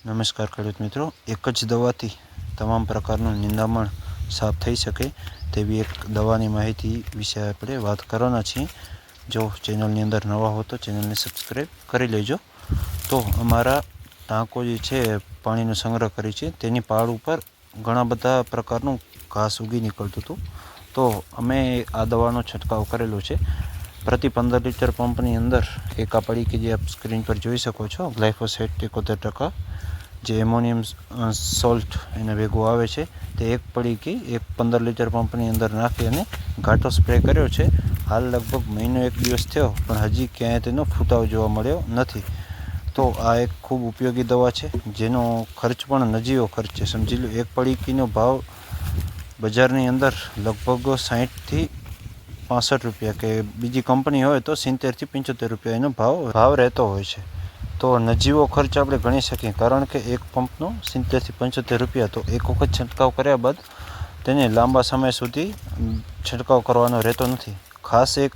નમસ્કાર ખેડૂત મિત્રો. એક જ દવાથી તમામ પ્રકારનું નિંદામણ સાફ થઈ શકે તેવી એક દવાની માહિતી વિશે આપણે વાત કરવાના છીએ. જો ચેનલની અંદર નવા હો તો ચેનલને સબસ્ક્રાઈબ કરી લેજો. તો અમારા ટાંકો જે છે, પાણીનો સંગ્રહ કરી છે, તેની પાળ ઉપર ઘણા બધા પ્રકારનું ઘાસ ઉગી નીકળતું હતું. તો અમે આ દવાનો છંટકાવ કરેલો છે. પ્રતિ પંદર લીટર પંપની અંદર એક આ પડી કે જે આપ સ્ક્રીન પર જોઈ શકો છો ગ્લાયફોસેટ એકોતેર ટકા જે એમોનિયમ સોલ્ટ એને ભેગું આવે છે, તે એક પડીકી એક પંદર લીટર પંપની અંદર નાખી અને ઘાટો સ્પ્રે કર્યો છે. હાલ લગભગ મહિનો એક દિવસ થયો, પણ હજી ક્યાંય તેનો ફૂટાવ જોવા મળ્યો નથી. તો આ એક ખૂબ ઉપયોગી દવા છે, જેનો ખર્ચ પણ નજીવો ખર્ચ છે. સમજી લો, એક પડીકીનો ભાવ બજારની અંદર લગભગ સાહીઠથી પાસઠ રૂપિયા કે બીજી કંપની હોય તો સિત્તેરથી પંચોતેર રૂપિયા એનો ભાવ ભાવ રહેતો હોય છે. તો નજીવો ખર્ચ આપણે ગણી શકીએ, કારણ કે એક પંપનો સિત્તેરથી પંચોતેર રૂપિયા, તો એક વખત છંટકાવ કર્યા બાદ તેને લાંબા સમય સુધી છંટકાવ કરવાનો રહેતો નથી. ખાસ એક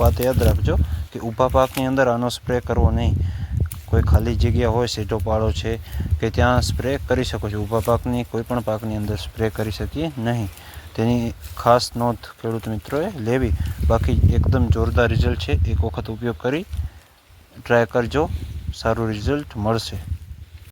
વાત યાદ રાખજો કે ઊભા પાકની અંદર આનો સ્પ્રે કરવો નહીં. કોઈ ખાલી જગ્યા હોય સેટો પાડો છે કે ત્યાં સ્પ્રે કરી શકો છો. ઊભા પાકની, કોઈ પણ પાકની અંદર સ્પ્રે કરી શકીએ નહીં. તેની ખાસ નોંધ ખેડૂત મિત્રોએ લેવી. બાકી એકદમ જોરદાર રિઝલ્ટ છે. એક વખત ઉપયોગ કરી ટ્રાય કરજો. સારું રિઝલ્ટ મળશે.